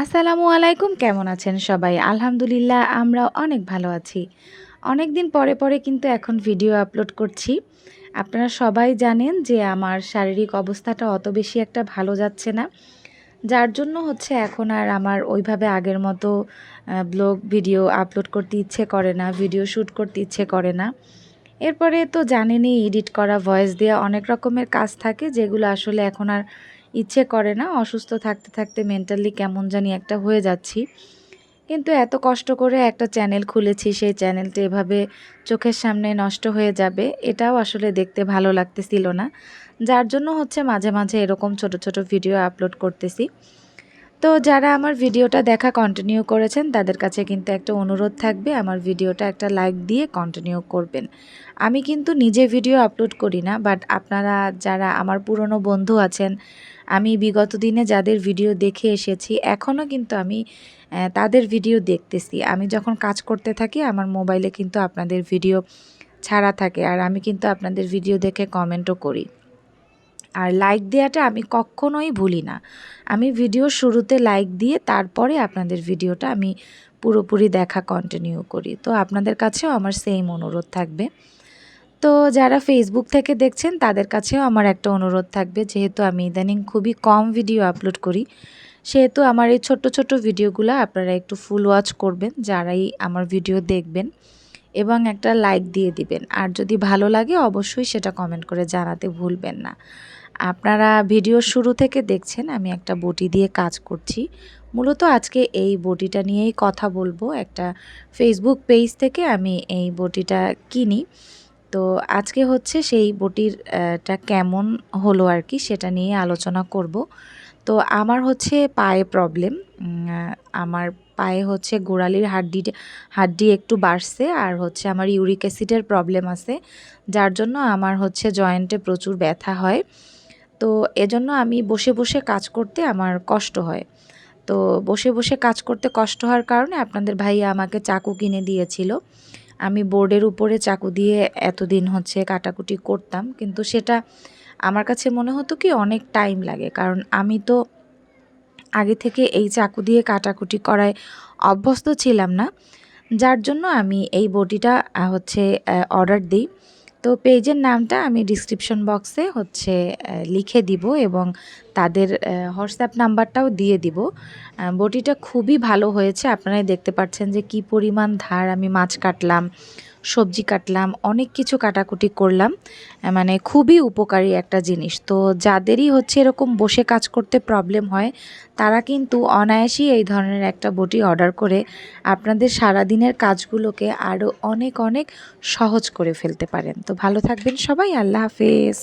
আসসালামু আলাইকুম, কেমন আছেন সবাই? আলহামদুলিল্লাহ আমরা অনেক ভালো আছি। অনেক দিন পরে পরে কিন্তু এখন ভিডিও আপলোড করছি। আপনারা সবাই জানেন যে আমার শারীরিক অবস্থাটা অত বেশি একটা ভালো যাচ্ছে না। যার জন্য হচ্ছে এখন আর আমার ওইভাবে আগের মতো ব্লগ ভিডিও আপলোড করতে ইচ্ছে করে না, ভিডিও শ্যুট করতে ইচ্ছে করে না। এরপরে তো জানেনই, এডিট করা, ভয়েস দেওয়া অনেক রকমের কাজ থাকে, যেগুলো আসলে এখন আর ইচ্ছে করে না অসুস্থ থাকতে থাকতে মেন্টালি কেমন জানি একটা হয়ে যাচ্ছি। কিন্তু এত কষ্ট করে একটা চ্যানেল খুলেছি, সেই চ্যানেলটা এভাবে চোখের সামনে নষ্ট হয়ে যাবে, এটাও আসলে দেখতে ভালো লাগতেছিল না। যার জন্য হচ্ছে মাঝে মাঝে এরকম ছোট ছোট ভিডিও আপলোড করতেছি। তো যারা আমার ভিডিওটা দেখা কন্টিনিউ করেছেন, তাদের কাছে কিন্তু একটা অনুরোধ থাকবে, আমার ভিডিওটা একটা লাইক দিয়ে কন্টিনিউ করবেন। আমি কিন্তু নিজে ভিডিও আপলোড করি না বাট আপনারা যারা আমার পুরনো বন্ধু আছেন আমি বিগত দিনে যাদের ভিডিও দেখে এসেছি এখনও কিন্তু আমি তাদের ভিডিও দেখতেছি। আমি যখন কাজ করতে থাকি, আমার মোবাইলে কিন্তু আপনাদের ভিডিও ছাড়া থাকে আর আমি কিন্তু আপনাদের ভিডিও দেখে কমেন্টও করি। আর লাইক দেওয়াটা আমি কখনোই ভুলি না। আমি ভিডিও শুরুতে লাইক দিয়ে তারপরে আপনাদের ভিডিওটা আমি পুরোপুরি দেখা কন্টিনিউ করি। তো আপনাদের কাছেও আমার সেম অনুরোধ থাকবে। তো যারা ফেসবুক থেকে দেখছেন, তাদের কাছেও আমার একটা অনুরোধ থাকবে। যেহেতু আমি ইদানিং খুবই কম ভিডিও আপলোড করি, সেহেতু আমার এই ছোট্ট ছোট্ট ভিডিওগুলো আপনারা একটু ফুল ওয়াচ করবেন, যারাই আমার ভিডিও দেখবেন এবং একটা লাইক দিয়ে দিবেন। আর যদি ভালো লাগে, অবশ্যই সেটা কমেন্ট করে জানাতে ভুলবেন না। আপনারা ভিডিও শুরু থেকে দেখছেন, আমি একটা বটি দিয়ে কাজ করছি। মূলত আজকে এই বটিটা নিয়েই কথা বলব। একটা ফেসবুক পেজ থেকে আমি এই বটিটা কিনি। তো আজকে হচ্ছে সেই বটিরটা কেমন হলো আর কি সেটা নিয়ে আলোচনা করব। তো আমার হচ্ছে পায়ে প্রবলেম আমার পায়ে হচ্ছে গোড়ালির হাড্ডি হাড্ডি একটু বাড়ছে আর হচ্ছে আমার ইউরিক অ্যাসিডের প্রবলেম আছে, যার জন্য আমার হচ্ছে জয়েন্টে প্রচুর ব্যথা হয়। তো এজন্য আমি বসে বসে কাজ করতে আমার কষ্ট হয়। তো বসে বসে কাজ করতে কষ্ট হওয়ার কারণে আপনাদের ভাইয়া আমাকে চাকু কিনে দিয়েছিল। আমি বোর্ডের উপরে চাকু দিয়ে এতদিন হচ্ছে কাটাকুটি করতাম, কিন্তু সেটা আমার কাছে মনে হতো কি অনেক টাইম লাগে। কারণ আমি তো আগে থেকে এই চাকু দিয়ে কাটাকুটি করায় অভ্যস্ত ছিলাম না। যার জন্য আমি এই বটিটা হচ্ছে অর্ডার দিই। তো পেজের নামটা আমি ডিসক্রিপশন বক্সে হচ্ছে লিখে দিব এবং তাদের হোয়াটসঅ্যাপ নাম্বারটাও দিয়ে দিব। বটিটা খুবই ভালো হয়েছে। আপনারাই দেখতে পাচ্ছেন যে কি পরিমাণ ধার আমি মাছ কাটলাম। সবজি কাটলাম, অনেক কিছু কাটাকুটি করলাম মানে খুবই উপকারী একটা জিনিস। তো যাদেরই হচ্ছে এরকম বসে কাজ করতে প্রবলেম হয়, তারা কিন্তু অনায়াসেই এই ধরনের একটা বটি অর্ডার করে আপনাদের সারাদিনের কাজগুলোকে আরও অনেক অনেক সহজ করে ফেলতে পারেন। তো ভালো থাকবেন সবাই, আল্লাহ হাফেজ।